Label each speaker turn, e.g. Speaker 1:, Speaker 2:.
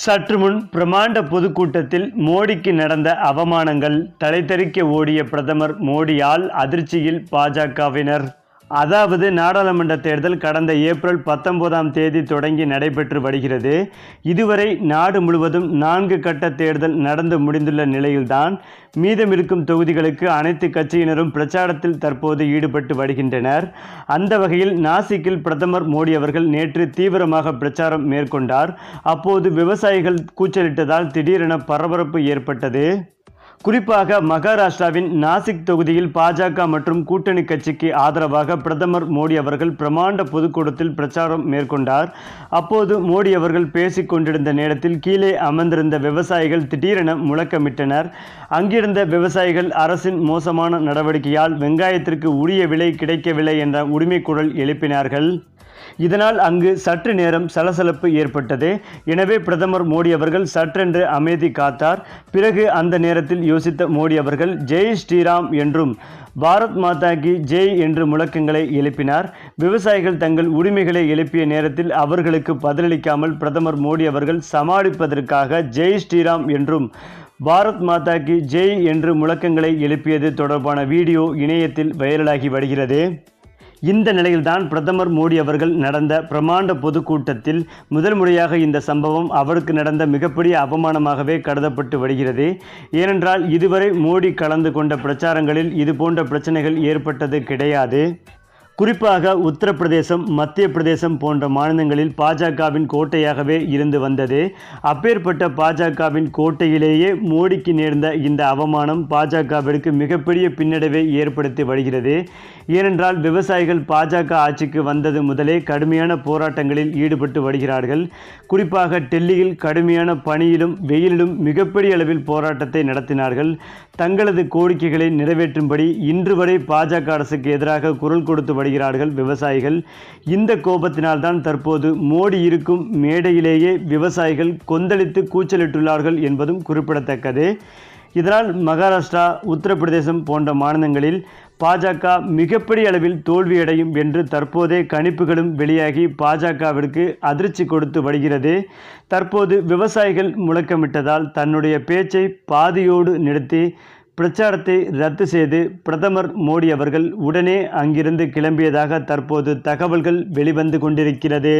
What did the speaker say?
Speaker 1: சற்று முன் பிரமாண்ட பொதுக்கூட்டத்தில் மோடிக்கு நடந்த அவமானங்கள் தலைதெறிக்க ஓடிய பிரதமர் மோடியால் அதிர்ச்சியில் பாஜகவினர். அதாவது நாடாளுமன்ற தேர்தல் கடந்த ஏப்ரல் பத்தொன்பதாம் தேதி தொடங்கி நடைபெற்று வருகிறது. இதுவரை நாடு முழுவதும் நான்கு கட்ட தேர்தல் நடந்து முடிந்துள்ள நிலையில்தான் மீதமிருக்கும் தொகுதிகளுக்கு அனைத்து கட்சியினரும் பிரச்சாரத்தில் தற்போது ஈடுபட்டு வருகின்றனர். அந்த வகையில் நாசிக்கில் பிரதமர் மோடி அவர்கள் நேற்று தீவிரமாக பிரச்சாரம் மேற்கொண்டார். அப்போது விவசாயிகள் கூச்சலிட்டதால் திடீரென பரபரப்பு ஏற்பட்டது. குறிப்பாக மகாராஷ்டிராவின் நாசிக் தொகுதியில் பாஜக மற்றும் கூட்டணி கட்சிக்கு ஆதரவாக பிரதமர் மோடி அவர்கள் பிரமாண்ட பொதுக்கூட்டத்தில் பிரச்சாரம் மேற்கொண்டார். அப்போது மோடி அவர்கள் பேசிக் கொண்டிருந்த நேரத்தில் கீழே அமர்ந்திருந்த விவசாயிகள் திடீரென முழக்கமிட்டனர். அங்கிருந்த விவசாயிகள் அரசின் மோசமான நடவடிக்கையால் வெங்காயத்திற்கு உரிய விலை கிடைக்கவில்லை என்ற உரிமை குரல் எழுப்பினார்கள். இதனால் அங்கு சற்று நேரம் சலசலப்பு ஏற்பட்டது. எனவே பிரதமர் மோடி அவர்கள் சற்றென்று அமைதி காத்தார். பிறகு அந்த நேரத்தில் யோசித்த மோடி அவர்கள் ஜெய் ஸ்ரீராம் என்றும் பாரத் மாதா கி ஜெய் என்று முழக்கங்களை எழுப்பினார். விவசாயிகள் தங்கள் உரிமைகளை எழுப்பிய நேரத்தில் அவர்களுக்கு பதிலளிக்காமல் பிரதமர் மோடி அவர்கள் சமாளிப்பதற்காக ஜெய் ஸ்ரீராம் என்றும் பாரத் மாதா கி ஜெய் என்று முழக்கங்களை எழுப்பியது தொடர்பான வீடியோ இணையத்தில் வைரலாகி வருகிறது. இந்த நிலையில்தான் பிரதமர் மோடி அவர்கள் நடந்த பிரமாண்ட பொதுக்கூட்டத்தில் முதல் முறையாக இந்த சம்பவம் அவருக்கு நடந்த மிகப்பெரிய அவமானமாகவே கருதப்பட்டு வருகிறது. ஏனென்றால் இதுவரை மோடி கலந்து கொண்ட பிரச்சாரங்களில் இதுபோன்ற பிரச்சனைகள் ஏற்பட்டது கிடையாது. குறிப்பாக உத்தரப்பிரதேசம் மத்திய பிரதேசம் போன்ற மாநிலங்களில் பாஜகவின் கோட்டையாகவே இருந்து வந்தது. அப்பேற்பட்ட பாஜகவின் கோட்டையிலேயே மோடிக்கு நேர்ந்த இந்த அவமானம் பாஜகவிற்கு மிகப்பெரிய பின்னடைவை ஏற்படுத்தி வருகிறது. ஏனென்றால் விவசாயிகள் பாஜக ஆட்சிக்கு வந்தது முதலே கடுமையான போராட்டங்களில் ஈடுபட்டு வருகிறார்கள். குறிப்பாக டெல்லியில் கடுமையான பணியிலும் வெயிலிலும் மிகப்பெரிய அளவில் போராட்டத்தை நடத்தினார்கள். தங்களது கோரிக்கைகளை நிறைவேற்றும்படி இன்று வரை பாஜக அரசுக்கு எதிராக குரல் கொடுத்து கோபப்படுகிறார்கள் விவசாயிகள். இந்த கோபத்தினால்தான் தற்போது மோடி இருக்கும் மேடையிலேயே விவசாயிகள் கொந்தளித்து கூச்சலிட்டுள்ளார்கள் என்பதும் குறிப்பிடத்தக்கது. இதனால் மகாராஷ்டிரா உத்தரப்பிரதேசம் போன்ற மாநிலங்களில் பாஜக மிகப்பெரிய அளவில் தோல்வியடையும் என்று தற்போதே கணிப்புகளும் வெளியாகி பாஜகவிற்கு அதிர்ச்சி கொடுத்து வருகிறது. தற்போது விவசாயிகள் முழக்கமிட்டதால் தன்னுடைய பேச்சை பாதியோடு நிறுத்தி பிரச்சாரத்தை ரத்து செய்து பிரதமர் மோடி அவர்கள் உடனே அங்கிருந்து கிளம்பியதாக தற்போது தகவல்கள் வெளிவந்து கொண்டிருக்கிறது.